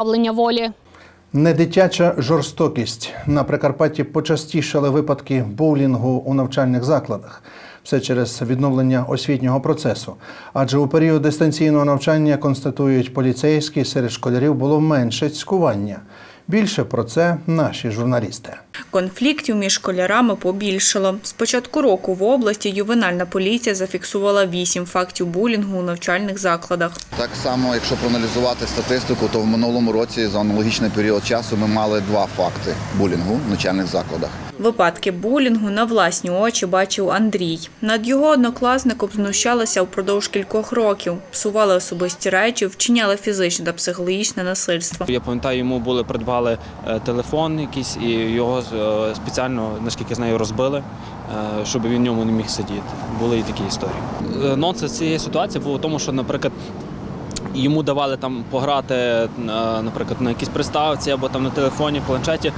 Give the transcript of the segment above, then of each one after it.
позбавлення волі. Недитяча жорстокість на Прикарпатті почастішали випадки боулінгу у навчальних закладах. Все через відновлення освітнього процесу. Адже у період дистанційного навчання констатують поліцейські, серед школярів було менше цькування. Більше про це наші журналісти. Конфліктів між школярами побільшало. З початку року в області ювенальна поліція зафіксувала вісім фактів булінгу у навчальних закладах. Так само, якщо проаналізувати статистику, то в минулому році за аналогічний період часу ми мали два факти булінгу в навчальних закладах. Випадки булінгу на власні очі бачив Андрій. Над його однокласником знущалися впродовж кількох років, псували особисті речі, вчиняли фізичне та психологічне насильство. Я пам'ятаю, йому були придбали е, телефон якийсь і його е, спеціально, наскільки знаю, розбили, е, щоб він в ньому не міг сидіти. Були і такі історії. Нонсенс цієї ситуації був у тому, що, наприклад, йому давали там пограти, наприклад, на якійсь приставці або там на телефоні, планшеті. е,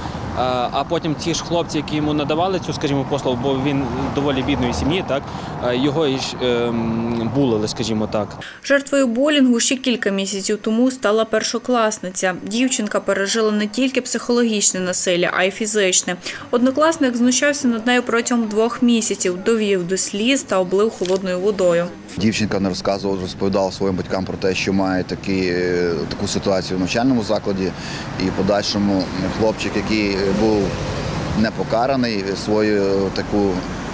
А потім ті ж хлопці, які йому надавали цю, скажімо, послугу, бо він доволі бідної сім'ї, так е, його і ж ем, булили, скажімо так. Жертвою булінгу ще кілька місяців тому стала першокласниця. Дівчинка пережила не тільки психологічне насилля, а й фізичне. Однокласник знущався над нею протягом двох місяців, довів до сліз та облив холодною водою. Дівчинка не розказувала, розповідала своїм батькам про те, що має такі, е, таку ситуацію в навчальному закладі. І в подальшому хлопчик, який був не покараний, свою таку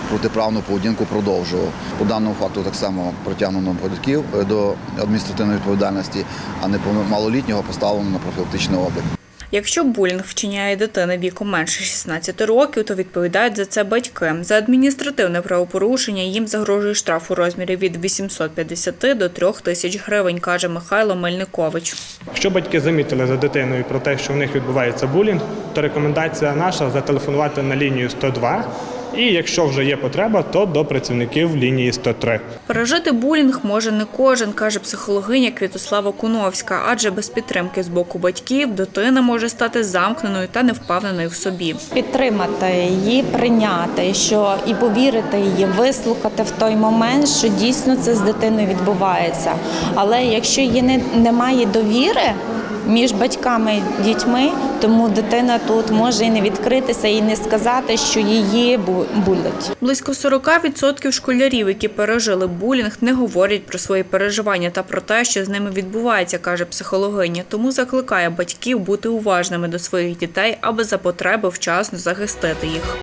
протиправну поведінку продовжував. По даному факту так само притягнено батьків е, до адміністративної відповідальності, а неповнолітнього поставлено на профілактичний облік. Якщо булінг вчиняє дитина віком менше 16 років, то відповідають за це батьки. За адміністративне правопорушення їм загрожує штраф у розмірі від 850 до 3 тисяч гривень, каже Михайло Мельникович. Якщо батьки замітили за дитиною про те, що в них відбувається булінг, то рекомендація наша зателефонувати на лінію 102. І якщо вже є потреба, то до працівників лінії 103. Пережити булінг може не кожен, каже психологиня Квітослава Куновська, адже без підтримки з боку батьків дитина може стати замкненою та невпевненою в собі. підтримати її, прийняти, що і повірити її, вислухати в той момент, що дійсно це з дитиною відбувається. Але якщо її не, немає довіри між батьками і дітьми, тому дитина тут може і не відкритися, і не сказати, що її бу- булять. Близько 40% школярів, які пережили булінг, не говорять про свої переживання та про те, що з ними відбувається, каже психологиня. Тому закликає батьків бути уважними до своїх дітей, аби за потреби вчасно захистити їх.